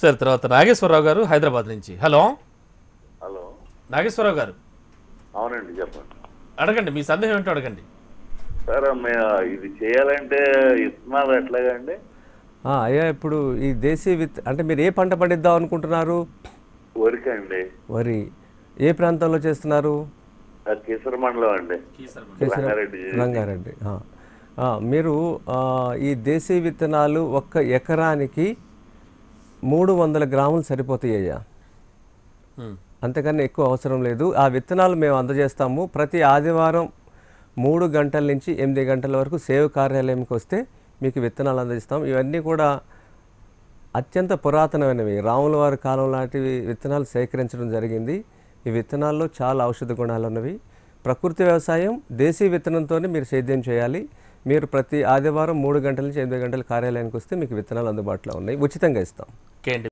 Sir తర్వాత నాగేశ్వరరావు గారు హైదరాబాద్ నుంచి. హలో? హలో. నాగేశ్వరరావు గారు. అవునండి చెప్పండి. అడగండి మీ సందేహం ఏంటో అడగండి. సార్ ఇది చేయాలంటే ఇస్తున్నారు ఎట్లాగండి ఆ, అయ్యా ఇప్పుడు ఈ దేశీ విత్ అంటే మీరు ఏ పంట పండిద్దాం అనుకుంటున్నారు? వరికండి. వరి. ఏ ప్రాంతంలో చేస్తున్నారు? కిసర మండలం అండి. రంగారెడ్డి మీరు ఆ, ఈ దేశీ విత్తనాలు ఒక్క ఎకరానికి మూడు వందల గ్రాములు సరిపోతాయి అయ్యా. అంతకన్నా ఎక్కువ అవసరం లేదు. ఆ విత్తనాలు మేము అందజేస్తాము. ప్రతి ఆదివారం మూడు గంటల నుంచి ఎనిమిది గంటల వరకు సేవ కార్యాలయంకి వస్తే మీకు విత్తనాలు అందిస్తాం ఇవన్నీ కూడా అత్యంత పురాతనమైనవి. రాముల వారి కాలం లాంటివి విత్తనాలు సేకరించడం జరిగింది. ఈ విత్తనాల్లో చాలా ఔషధ గుణాలు ఉన్నవి ప్రకృతి వ్యవసాయం దేశీ విత్తనంతోనే మీరు సేద్యం చేయాలి. మీరు ప్రతి ఆదివారం మూడు గంటల నుంచి ఎనిమిది గంటల కార్యాలయానికి వస్తే మీకు విత్తనాలు అందుబాటులో ఉన్నాయి. ఉచితంగా ఇస్తాం.